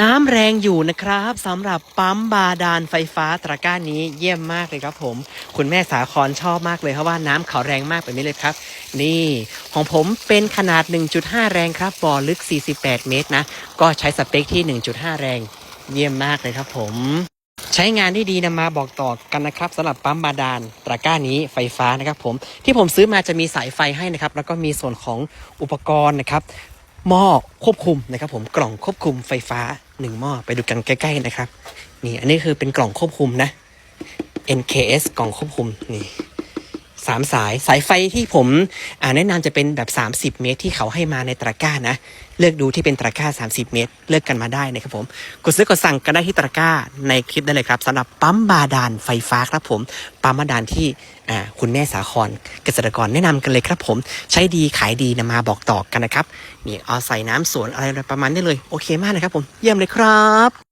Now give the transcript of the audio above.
น้ำแรงอยู่นะครับสำหรับปั๊มบาดาลไฟฟ้าตะกร้านี้เยี่ยมมากเลยครับผม คุณแม่สาครชอบมากเลยเพราะว่าน้ำเขาแรงมากแบบนี้เลยครับ นี่ ของผมเป็นขนาด 1.5 แรงครับบ่อลึก 48 เมตรนะ ก็ใช้สเปคที่ 1.5 แรง เยี่ยมมากเลยครับผมใช้งานได้ดีนำมาบอกต่อกันนะครับสำหรับปั๊มบาดาลตะกร้านี้ไฟฟ้านะครับผมที่ผมซื้อมาจะมีสายไฟให้นะครับ แล้วก็มีส่วนของอุปกรณ์นะครับ หม้อควบคุมนะครับผมกล่องควบคุมไฟฟ้าหนึ่งหม้อไปดูกันใกล้ ๆ นะครับ นี่อันนี้คือเป็นกล่องควบคุมนะ NKS กล่องควบคุมนี่ สามสาย สายไฟที่ผมแนะนำจะเป็นแบบ 30 เมตร ที่เขาให้มาในตะกร้านะ เลือกดูที่เป็นตะกร้า 30 เมตร เลือกกันมาได้นะครับผม กดซื้อกดสั่งกันได้ที่ตะกร้าในคลิปได้เลยครับสำหรับปั๊มบาดาลไฟฟ้าครับผม ปั๊มบาดาลที่คุณแม่สาครเกษตรกรแนะนำกันเลยครับผม ใช้ดีขายดีนำมาบอกต่อกันนะครับนี่เอาใส่น้ำสวนอะไรประมาณนี้เลย โอเคมากนะครับผม เยี่ยมเลยครับ